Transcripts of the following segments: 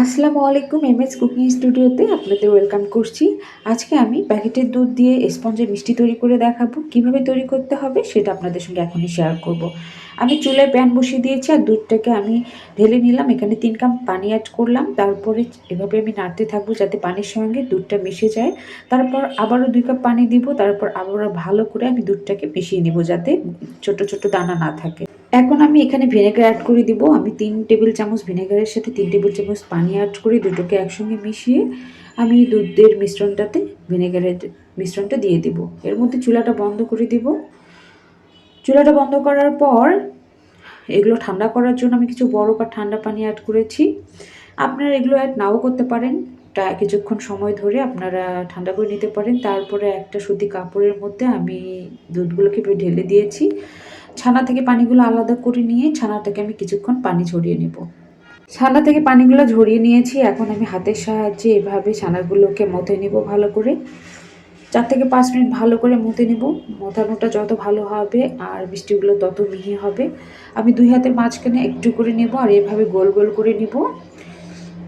আসসালামু আলাইকুম M S cooking স্টুডিওতে আপনাদের ওয়েলকাম করছি। আজকে আমি প্যাকেটের দুধ দিয়ে স্পঞ্জে মিষ্টি তৈরি করে দেখাবো। কীভাবে তৈরি করতে হবে সেটা আপনাদের সঙ্গে এখনই শেয়ার করব। আমি চুলায় প্যান বসিয়ে দিয়েছি আর দুধটাকে আমি ঢেলে নিলাম। এখানে তিন কাপ পানি অ্যাড করলাম। তারপরে এভাবে আমি নাড়তে থাকব যাতে পানির সঙ্গে দুধটা মিশে যায়। তারপর আবারও দুই কাপ পানি দিব। তারপর আবারও ভালো করে আমি দুধটাকে মিশিয়ে নেব যাতে ছোট ছোট দানা না থাকে। এখন আমি এখানে ভিনেগার অ্যাড করে দিব। আমি তিন টেবিল চামচ ভিনেগারের সাথে তিন টেবিল চামচ পানি অ্যাড করে, দুটোকে একসঙ্গে মিশিয়ে আমি দুধের মিশ্রণটাতে ভিনেগারের মিশ্রণটা দিয়ে দিব। এর মধ্যে চুলাটা বন্ধ করে দিব। চুলাটা বন্ধ করার পর এগুলো ঠান্ডা করার জন্য আমি কিছু বরফ আর ঠান্ডা পানি অ্যাড করেছি। আপনারা এগুলো অ্যাড নাও করতে পারেন। তা কিছুক্ষণ সময় ধরে আপনারা ঠান্ডা করে নিতে পারেন। তারপরে একটা সুতি কাপড়ের মধ্যে আমি দুধগুলোকে ঢেলে দিয়েছি। ছানা থেকে পানিগুলো আলাদা করে নিয়ে ছানাটাকে আমি কিছুক্ষণ পানি ঝরিয়ে নেব। ছানা থেকে পানিগুলো ঝরিয়ে নিয়েছি, এখন আমি হাতের সাহায্যে এভাবে ছানাগুলোকে মতে নেব ভালো করে। চার থেকে পাঁচ মিনিট ভালো করে মতে নেব। মতানোটা যত ভালো হবে আর মিষ্টিগুলো তত মিহি হবে। আমি দুই হাতের মাঝখানে একটু করে নেব আর এভাবে গোল গোল করে নেব।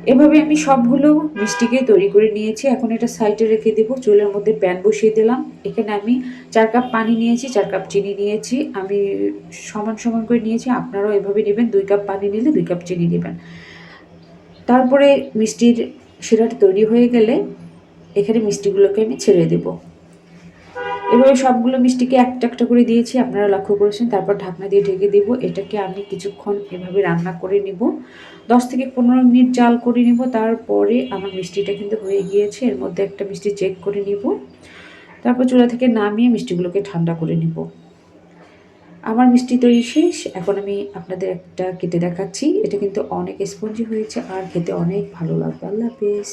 এভাবে আমি সবগুলো মিষ্টিকেই তৈরি করে নিয়েছি। এখন এটা সাইডে রেখে দেবো। চুলের মধ্যে প্যান বসিয়ে দিলাম। এখানে আমি চার কাপ পানি নিয়েছি, চার কাপ চিনি নিয়েছি। আমি সমান সমান করে নিয়েছি। আপনারাও এভাবে নেবেন। দুই কাপ পানি নিলে দুই কাপ চিনি নেবেন। তারপরে মিষ্টির শিরাটা তৈরি হয়ে গেলে এখানে মিষ্টিগুলোকে আমি ছেড়ে দেবো। এভাবে সবগুলো মিষ্টিকে একটা একটা করে দিয়েছি, আপনারা লক্ষ্য করেছেন। তারপর ঢাকনা দিয়ে ঢেকে দেব। এটাকে আমি কিছুক্ষণ এভাবে রান্না করে নেব। দশ থেকে পনেরো মিনিট জাল করে নেব। তারপরে আমার মিষ্টিটা কিন্তু হয়ে গিয়েছে। এর মধ্যে একটা মিষ্টি চেক করে নিব। তারপর চুলা থেকে নামিয়ে মিষ্টিগুলোকে ঠান্ডা করে নিব। আমার মিষ্টি তৈরি শেষ। এখন আমি আপনাদের একটা কেটে দেখাচ্ছি। এটা কিন্তু অনেক স্পঞ্জি হয়েছে আর খেতে অনেক ভালো লাগবে। আল্লাহ হাফিজ।